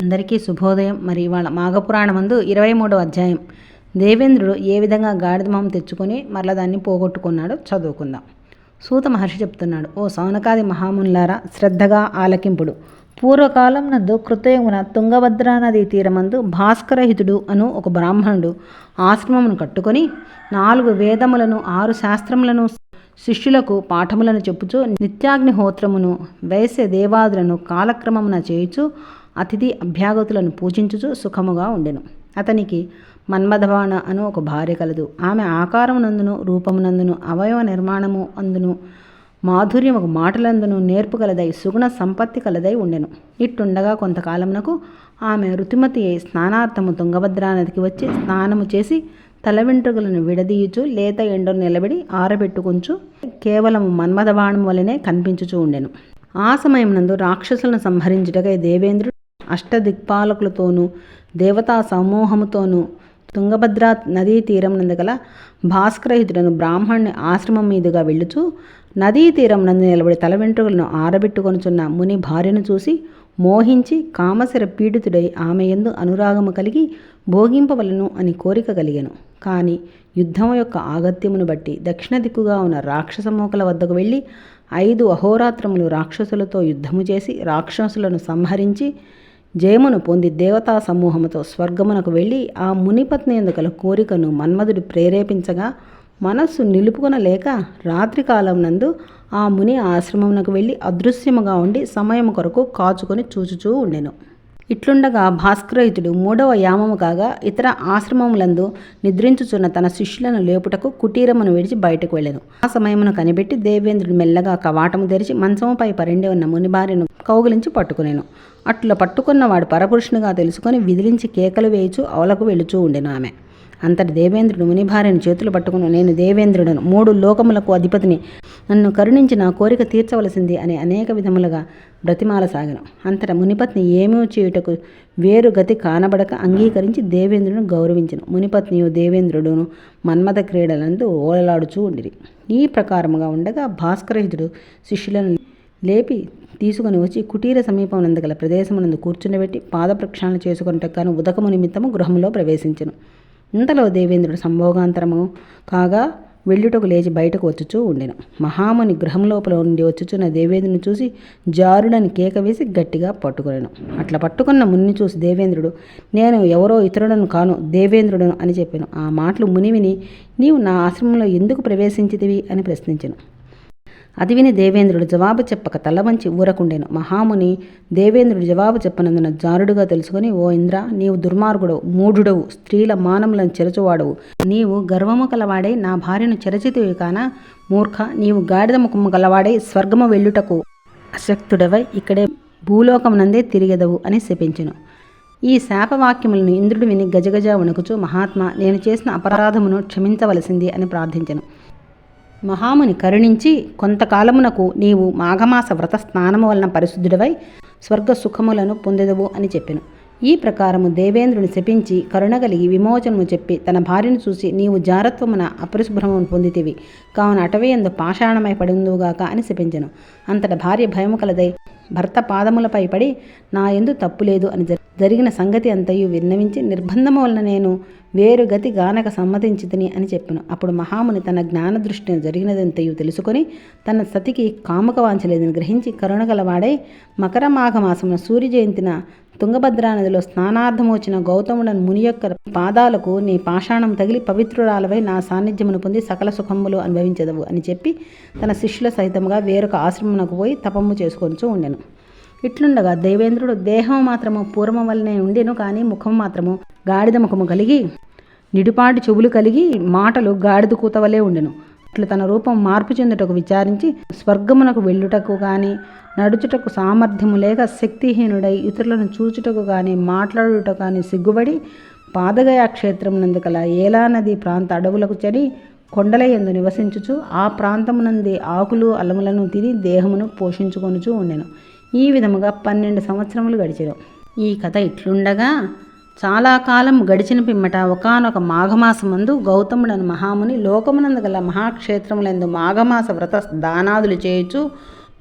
అందరికీ శుభోదయం. మరి ఇవాళ మాఘపురాణమందు ఇరవై మూడవ అధ్యాయం. దేవేంద్రుడు ఏ విధంగా గాడిద మొహం తెచ్చుకొని మరల దాన్ని పోగొట్టుకున్నాడో చదువుకుందాం. సూత మహర్షి చెప్తున్నాడు ఓ సౌనకాది మహామునులారా శ్రద్ధగా ఆలకింపుడు. పూర్వకాలం నందు కృతయుగున తుంగభద్రా నదీ తీరమందు భాస్కరహితుడు అను ఒక బ్రాహ్మణుడు ఆశ్రమమును కట్టుకొని నాలుగు వేదములను ఆరు శాస్త్రములను శిష్యులకు పాఠములను చెప్పుచు నిత్యాగ్నిహోత్రమును వేసే దేవాదులను కాలక్రమమున చేయుచు అతిథి అభ్యాగతులను పూజించుచు సుఖముగా ఉండెను. అతనికి మన్మధవాణ అను ఒక భార్య కలదు. ఆమె ఆకారమునందును రూపమునందును అవయవ నిర్మాణము అందును మాధుర్యము మాటలందును నేర్పు కలదై సుగుణ సంపత్తి కలదై ఉండెను. ఇట్టుండగా కొంతకాలమునకు ఆమె రుతిమతి అయి స్నానార్థము తుంగభద్రా నదికి వచ్చి స్నానము చేసి తల వెంట్రుకలను విడదీయుచు లేత ఎండను నిలబడి ఆరబెట్టుకుంచు కేవలం మన్మధబాణం వలనే కనిపించుచూ ఉండెను. ఆ సమయమునందు రాక్షసులను సంహరించుటకై దేవేంద్రుడు అష్టదిక్పాలకులతోనూ దేవతా సమూహముతోనూ తుంగభద్ర నదీ తీరం గల భాస్కరహితుడను బ్రాహ్మణ్ణి ఆశ్రమం మీదుగా వెళ్ళుచు నదీ తీరం నందు నిలబడి తల వెంట్రుకలను ఆరబెట్టుకొనుచున్న ముని భార్యను చూసి మోహించి కామశర పీడితుడై ఆమె ఎందు అనురాగము కలిగి భోగింపవలను అని కోరిక కలిగాను. కానీ యుద్ధం యొక్క ఆగత్యమును బట్టి దక్షిణ దిక్కుగా ఉన్న రాక్షస మూకల వద్దకు వెళ్ళి ఐదు అహోరాత్రములు రాక్షసులతో యుద్ధము చేసి రాక్షసులను సంహరించి జయమును పొంది దేవతా సమూహముతో స్వర్గమునకు వెళ్ళి ఆ మునిపత్ని ఎందుకల కోరికను మన్మధుడు ప్రేరేపించగా మనస్సు నిలుపుకొనలేక రాత్రికాలం నందు ఆ ముని ఆశ్రమమునకు వెళ్ళి అదృశ్యముగా ఉండి సమయము కొరకు కాచుకొని చూచుచూ ఉండెను. ఇట్లుండగా భాస్కరయుతుడు మూడవ యామము కాగా ఇతర ఆశ్రమములందు నిద్రించుచున్న తన శిష్యులను లేపుటకు కుటీరమును విడిచి బయటకు వెళ్ళెను. ఆ సమయమును కనిపెట్టి దేవేంద్రుడు మెల్లగా కవాటము తెరిచి మంచముపై పరిండి ఉన్న మునిబారిను కౌగిలించి పట్టుకునేను. అట్లా పట్టుకున్నవాడు పరపురుషునిగా తెలుసుకొని విదిలించి కేకలు వేయుచు అవలకు వెళుచూ ఉండెను ఆమె. అంతటి దేవేంద్రుడు మునిభార్యను చేతులు పట్టుకుని నేను దేవేంద్రుడను. మూడు లోకములకు అధిపతిని నన్ను కరుణించి నా కోరిక తీర్చవలసింది అని అనేక విధములుగా బ్రతిమాల సాగను. అంతట మునిపత్ని ఏమీ చేయుటకు వేరు గతి కానబడక అంగీకరించి దేవేంద్రుని గౌరవించను. మునిపత్నియు దేవేంద్రుడును మన్మథ క్రీడలందు ఓలలాడుచూ ఉండిరి. ఈ ప్రకారముగా ఉండగా భాస్కరహితుడు శిష్యులను లేపి తీసుకుని వచ్చి కుటీర సమీపమునందు గల ప్రదేశమునందు కూర్చుండబెట్టి పాద ప్రక్షాళన చేసుకున్నట్టుగాను ఉదకము నిమిత్తము గృహంలో ప్రవేశించను. ఇంతలో దేవేంద్రుడు సంభోగాంతరము కాగా వెళ్ళుటకు లేచి బయటకు వచ్చుచూ ఉండెను. మహాముని గృహం లోపల నుండి వచ్చుచున్న దేవేంద్రుని చూసి జారుడని కేక వేసి గట్టిగా పట్టుకొనెను. అట్లా పట్టుకున్న మునిని చూసి దేవేంద్రుడు నేను ఎవరో ఇతరుడను కాను దేవేంద్రుడను అని చెప్పాను. ఆ మాటలు ముని విని నీవు నా ఆశ్రమంలో ఎందుకు ప్రవేశించితివి? అని ప్రశ్నించాను. అది విని దేవేంద్రుడు జవాబు చెప్పక తల వంచి ఊరకుండెను. మహాముని దేవేంద్రుడు జవాబు చెప్పనందున జారుడుగా తెలుసుకుని ఓ ఇంద్ర నీవు దుర్మార్గుడవు మూఢుడవు స్త్రీల మానములను చెరచువాడవు. నీవు గర్వము గలవాడై నా భార్యను చెరచితివి కాన మూర్ఖ నీవు గాడిద ముఖము గలవాడై స్వర్గము వెళ్ళుటకు అశక్తుడవై ఇక్కడే భూలోకమునందే తిరిగెదవు అని శపించెను. ఈ శాపవాక్యములను ఇంద్రుడు విని గజగజ వణుకుచు మహాత్మా నేను చేసిన అపరాధమును క్షమించవలసింది అని ప్రార్థించను. మహాముని కరుణించి కొంతకాలమునకు నీవు మాఘమాస వ్రత స్నానము వలన పరిశుద్ధుడవై స్వర్గ సుఖములను పొందెదవు అని చెప్పెను. ఈ ప్రకారము దేవేంద్రుని శపించి కరుణగలిగి విమోచనము చెప్పి తన భార్యను చూసి నీవు జారత్వమున అపరిశుభ్రమను పొందితివి. కావున అటవేయందు పాషాణమై పడిందుగాక అని శపించెను. అంతట భార్య భయము కలదై భర్త పాదములపై పడి నా ఎందు తప్పులేదు అని జరిగిన సంగతి అంతయు విన్నవించి నిర్బంధము వలన నేను వేరు గతి గానక సమ్మతించితిని అని చెప్పాను. అప్పుడు మహాముని తన జ్ఞాన దృష్టిని జరిగినదంతయు తెలుసుకొని తన సతికి కాముక వాంచలేదని గ్రహించి కరుణగలవాడై మకర మాఘమాసమున సూర్య జయంతిన తుంగభద్రా నదిలో స్నానార్థము వచ్చిన గౌతముడను ముని యొక్క పాదాలకు నీ పాషాణం తగిలి పవిత్రురాలవై నా సాన్నిధ్యమును పొంది సకల సుఖములు అనుభవించదవు అని చెప్పి తన శిష్యుల సహితముగా వేరొక ఆశ్రమమునకు పోయి తపము చేసుకొనుచూ ఉండెను. ఇట్లుండగా దేవేంద్రుడు దేహం మాత్రము పూర్వం వల్లనే ఉండెను కానీ ముఖం మాత్రము గాడిద ముఖము కలిగి నిడుపాటి చెవులు కలిగి మాటలు గాడిద కూతవలే ఉండెను. ఇట్లు తన రూపం మార్పు చెందుటకు విచారించి స్వర్గమునకు వెళ్ళుటకు కానీ నడుచుటకు సామర్థ్యము లేక శక్తిహీనుడై ఇతరులను చూచుటకు కానీ మాట్లాడుటకు కానీ సిగ్గుబడి పాదగయ క్షేత్రం నందుకల ఏలా నది ప్రాంత అడవులకు చెడి కొండల ఎందు నివసించుచు ఆ ప్రాంతమునంది ఆకులు అలములను తిని దేహమును పోషించుకొనుచూ ఉండెను. ఈ విధముగా పన్నెండు సంవత్సరములు గడిచెను. ఈ కథ ఇట్లుండగా చాలా కాలం గడిచిన పిమ్మట ఒకనొక మాఘమాసమందు గౌతముడను మహాముని లోకమునందు గల మహాక్షేత్రములందు మాఘమాస వ్రత దానాదులు చేయుచు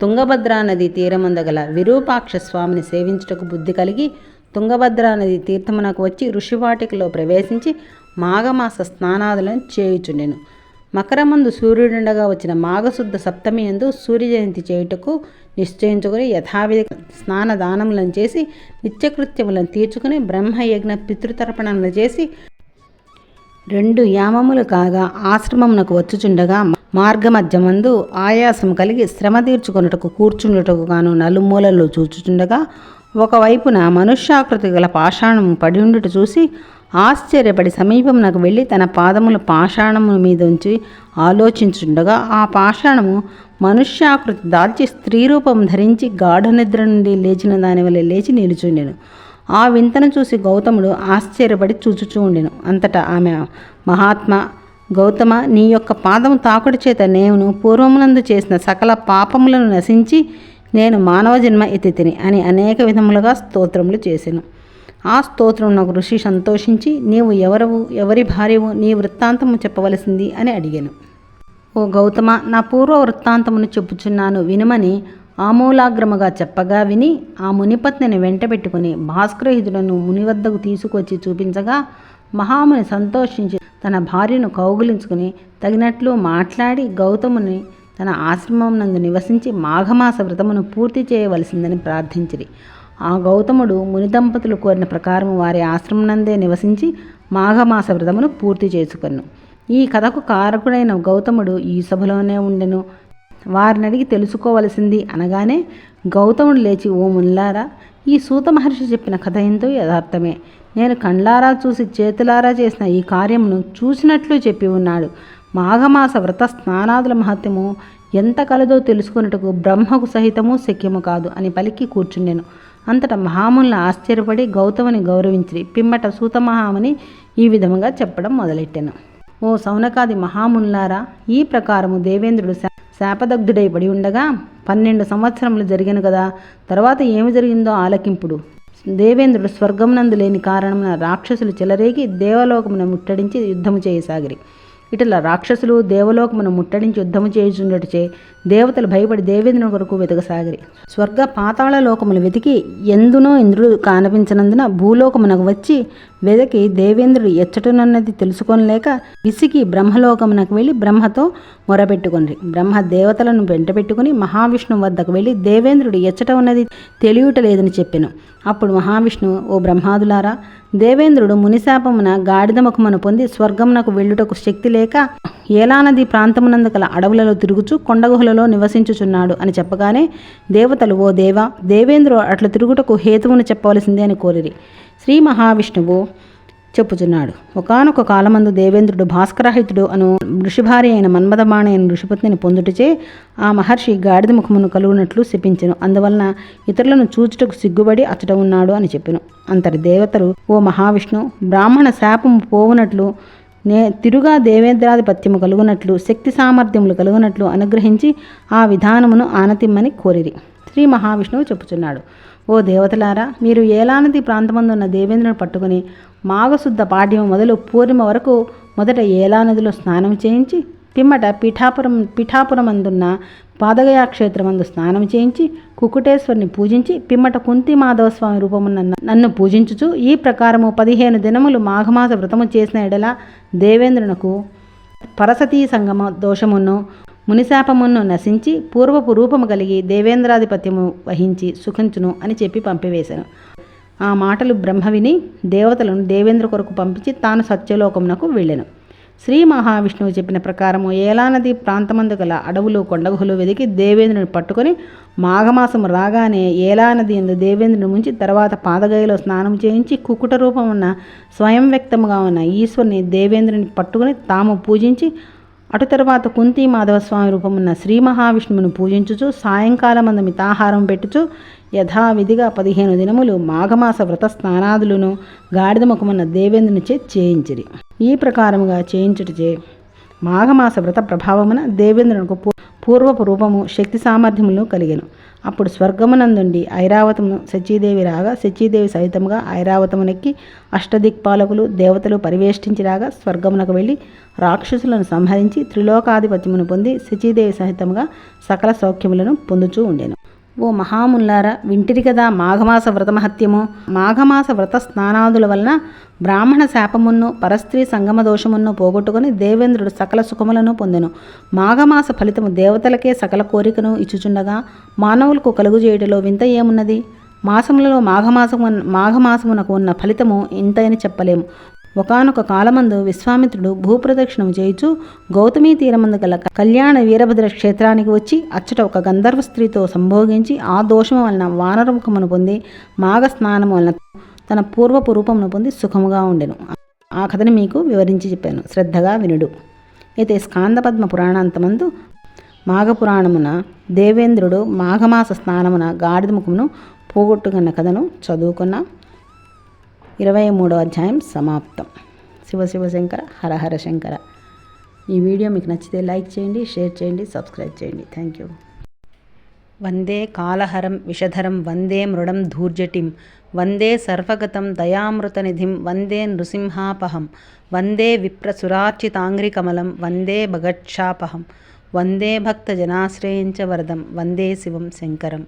తుంగభద్రా నది తీరమందు గల విరూపాక్ష స్వామిని సేవించుటకు బుద్ధి కలిగి తుంగభద్రా నది తీర్థమునకు వచ్చి ఋషివాటికలో ప్రవేశించి మాఘమాస స్నానాదులను చేయుచుండెను. మకరమందు సూర్యుడుండగా వచ్చిన మాఘశుద్ధ సప్తమి ఎందు సూర్య జయంతి చేయుటకు నిశ్చయించుకుని యథావిధి స్నాన దానములను చేసి నిత్యకృత్యములను తీర్చుకుని బ్రహ్మయజ్ఞ పితృతర్పణములు చేసి రెండు యామములు కాగా ఆశ్రమమునకు వచ్చుచుండగా మార్గమధ్యమందు ఆయాసం కలిగి శ్రమ తీర్చుకొనుటకు కూర్చుండుటకు గాను నలుమూలల్లో చూచుచుండగా ఒకవైపున మనుష్యాకృతి గల పాషాణము పడి ఉండుట చూసి ఆశ్చర్యపడి సమీపమునకు వెళ్ళి తన పాదములు పాషాణము మీద ఉంచి ఆలోచించుండగా ఆ పాషాణము మనుష్యాకృతి దాల్చి స్త్రీ రూపం ధరించి గాఢ నిద్ర నుండి లేచిన దాని వల్ల లేచి నిలుచుండెను. ఆ వింతను చూసి గౌతముడు ఆశ్చర్యపడి చూచుచూ ఉండెను. అంతటా ఆమె మహాత్మ గౌతమ నీ యొక్క పాదము తాకుడి చేత నేను పూర్వమునందు చేసిన సకల పాపములను నశించి నేను మానవ జన్మ ఎత్తితిని అని అనేక విధములుగా స్తోత్రములు చేశాను ఆ స్తోత్రం నాకు ఋషి సంతోషించి నీవు ఎవరవు ఎవరి భార్యవు నీ వృత్తాంతము చెప్పవలసింది అని అడిగాను. ఓ గౌతమ నా పూర్వ వృత్తాంతమును చెప్పుచున్నాను వినుమని ఆమూలాగ్రముగా చెప్పగా విని ఆ మునిపత్నిని వెంటబెట్టుకుని భాస్కరహితులను ముని వద్దకు తీసుకొచ్చి చూపించగా మహాముని సంతోషించి తన భార్యను కౌగులించుకుని తగినట్లు మాట్లాడి గౌతముని తన ఆశ్రమం నందు నివసించి మాఘమాస వ్రతమును పూర్తి చేయవలసిందని ప్రార్థించిరి. ఆ గౌతముడు ముని దంపతులు కోరిన ప్రకారం వారి ఆశ్రమనందే నివసించి మాఘమాస వ్రతమును పూర్తి చేసుకొను. ఈ కథకు కారకుడైన గౌతముడు ఈ సభలోనే ఉండెను. వారిని అడిగి తెలుసుకోవలసింది అనగానే గౌతముడు లేచి ఓ ముల్లారా ఈ సూత మహర్షి చెప్పిన కథ ఎంతో యథార్థమే. నేను కండ్లారా చూసి చేతులారా చేసిన ఈ కార్యమును చూసినట్లు చెప్పి ఉన్నాడు. మాఘమాస వ్రత స్నానాదుల మహత్యము ఎంత కలదో తెలుసుకున్నట్టుకు బ్రహ్మకు సహితము శక్యము కాదు అని పలికి కూర్చుండెను. అంతటా మహాముల ఆశ్చర్యపడి గౌతముని గౌరవించిరి. పిమ్మట సూతమహాముని ఈ విధముగా చెప్పడం మొదలెట్టాను. ఓ సౌనకాది మహాముల్లారా ఈ ప్రకారము దేవేంద్రుడు శా- శాపదగ్ధుడై పడి ఉండగా పన్నెండు సంవత్సరములు జరిగాను కదా తర్వాత ఏమి జరిగిందో ఆలకింపుడు. దేవేంద్రుడు స్వర్గమునందు లేని కారణమున రాక్షసులు చెలరేగి దేవలోకమున ముట్టడించి యుద్ధము చేయసాగిరి. ఇట్లా రాక్షసులు దేవలోకమును ముట్టడించి యుద్ధము చేయుచుండటచే దేవతలు భయపడి దేవేంద్రుని కొరకు వెతకసాగిరి. స్వర్గ పాతాళ లోకములు వెతికి ఎందునో ఇంద్రుడు కానపించినందున భూలోకమునకు వచ్చి వెదకి దేవేంద్రుడు ఎచ్చటనున్నది తెలుసుకొనలేక విసికి బ్రహ్మలోకమునకు వెళ్ళి బ్రహ్మతో మొరపెట్టుకుని బ్రహ్మ దేవతలను వెంటబెట్టుకుని మహావిష్ణువు వద్దకు వెళ్ళి దేవేంద్రుడు ఎచ్చట ఉన్నది తెలియటలేదని చెప్పాను. అప్పుడు మహావిష్ణువు ఓ బ్రహ్మాదులారా దేవేంద్రుడు మునిశాపమున గాడిదముఖమును పొంది స్వర్గమునకు వెళ్ళుటకు శక్తి లేక ఏలానది ప్రాంతమునందు గల అడవులలో తిరుగుచు కొండగుహలలో నివసించుచున్నాడు అని చెప్పగానే దేవతలు ఓ దేవా దేవేంద్రుడు అట్లా తిరుగుటకు హేతువును చెప్పవలసిందే అని కోరిరి. శ్రీ మహావిష్ణువు చెప్పుచున్నాడు. ఒకానొక కాలమందు దేవేంద్రుడు భాస్కరాహితుడు అను ఋషిభార్య అయిన మన్మథబాణి అయిన ఋషిపత్నిని పొందుటచే ఆ మహర్షి గాడిద ముఖమును కలుగునట్లు శపించెను. అందువలన ఇతరులను చూచుటకు సిగ్గుబడి అచ్చట ఉన్నాడు అని చెప్పెను. అంతటి దేవతలు ఓ మహావిష్ణు బ్రాహ్మణ శాపము పోవునట్లు నే తిరుగా దేవేంద్రాధిపత్యము కలుగునట్లు శక్తి సామర్థ్యములు కలుగునట్లు అనుగ్రహించి ఆ విధానమును ఆనతిమ్మని కోరిరి. శ్రీ మహావిష్ణువు చెప్పుచున్నాడు. ఓ దేవతలారా మీరు ఏలానది ప్రాంతమందున్న దేవేంద్రుని పట్టుకుని మాఘశుద్ధ పాడ్యం మొదలు పూర్ణిమ వరకు మొదట ఏలానదిలో స్నానం చేయించి పిమ్మట పీఠాపురం పీఠాపురమందున్న పాదగయా క్షేత్రమందు స్నానం చేయించి కుకుటేశ్వరిని పూజించి పిమ్మట కుంతి మాధవస్వామి రూపమున్న నన్ను పూజించుచు ఈ ప్రకారము పదిహేను దినములు మాఘమాస వ్రతము చేసిన ఎడల దేవేంద్రునకు పరసతీ సంగమ దోషమును మునిశాపమును నశించి పూర్వపు రూపము కలిగి దేవేంద్రాధిపత్యము వహించి సుఖించును అని చెప్పి పంపివేశాను. ఆ మాటలు బ్రహ్మ విని దేవతలను దేవేంద్ర కొరకు పంపించి తాను సత్యలోకమునకు వెళ్ళాను. శ్రీ మహావిష్ణువు చెప్పిన ప్రకారము ఏలానది ప్రాంతమందు గల అడవులు కొండగుహలు వెదికి దేవేంద్రుని పట్టుకొని మాఘమాసము రాగానే ఏలానది ఎందు దేవేంద్రుని ముంచి తర్వాత పాదగయలో స్నానం చేయించి కుకుట రూపం ఉన్న స్వయం వ్యక్తముగా ఉన్న ఈశ్వరుని దేవేంద్రుని పట్టుకొని తాము పూజించి అటు తర్వాత కుంతి మాధవస్వామి రూపమున్న శ్రీ మహావిష్ణువును పూజించుచు సాయంకాలమందు మితాహారం పెట్టుచు యథావిధిగా పదిహేను దినములు మాఘమాస వ్రత స్నానాదులను గాడిద ముఖమున్న దేవేంద్రునిచే చేయించిరి. ఈ ప్రకారముగా చేయించుటచే మాఘమాస వ్రత ప్రభావమున దేవేంద్రునికి పూర్వపు రూపము శక్తి సామర్థ్యములను కలిగెను. అప్పుడు స్వర్గమునందుండి ఐరావతమును శచీదేవి రాగా శచీదేవి సహితముగా ఐరావతమునెక్కి అష్టదిక్పాలకులు దేవతలు పరివేష్టించి రాగా స్వర్గమునకు వెళ్ళి రాక్షసులను సంహరించి త్రిలోకాధిపత్యమును పొంది శచీదేవి సహితముగా సకల సౌఖ్యములను పొందుచూ ఉండెను. ఓ మహాముల్లారా వింటిరి కదా మాఘమాస వ్రతమహత్యము. మాఘమాస వ్రత స్నానాదుల వలన బ్రాహ్మణ శాపమును పరస్త్రీ సంగమ దోషమును పోగొట్టుకుని దేవేంద్రుడు సకల సుఖములను పొందెను. మాఘమాస ఫలితము దేవతలకే సకల కోరికను ఇచ్చుచుండగా మానవులకు కలుగు కలుగుజేయుటలో వింత ఏమున్నది? మాసములలో మాఘమాసము మాఘమాసమునకు ఉన్న ఫలితము ఇంతైన చెప్పలేము. ఒకనొక కాలమందు విశ్వామిత్రుడు భూప్రదక్షిణం చేయుచు గౌతమీ తీరమందు గల కళ్యాణ వీరభద్ర క్షేత్రానికి వచ్చి అచ్చట ఒక గంధర్వ స్త్రీతో సంభోగించి ఆ దోషము వలన వానరముఖమును పొంది మాఘ స్నానము వలన తన పూర్వపు రూపమును పొంది సుఖముగా ఉండెను. ఆ కథని మీకు వివరించి చెప్పాను. శ్రద్ధగా వినుడు. అయితే స్కాందపద్మ పురాణాంతమందు మాఘపురాణమున దేవేంద్రుడు మాఘమాస స్నానమున గాడిద ముఖమును పోగొట్టుకున్న కథను చదువుకున్నాం. ఇరవై మూడో అధ్యాయం సమాప్తం. శివ శివ శంకర హర హర శంకర. ఈ వీడియో మీకు నచ్చితే లైక్ చేయండి షేర్ చేయండి సబ్స్క్రైబ్ చేయండి. థ్యాంక్ యూ వందే కాలహరం విషధరం వందే మృడం ధూర్జటిం వందే సర్వగతం దయామృతనిధిం వందే నృసింహాపహం వందే విప్రసురార్చితాంగ్రికమలం వందే భగక్షాపహం వందే భక్తజనాశ్రయించ వరదం వందే శివం శంకరం.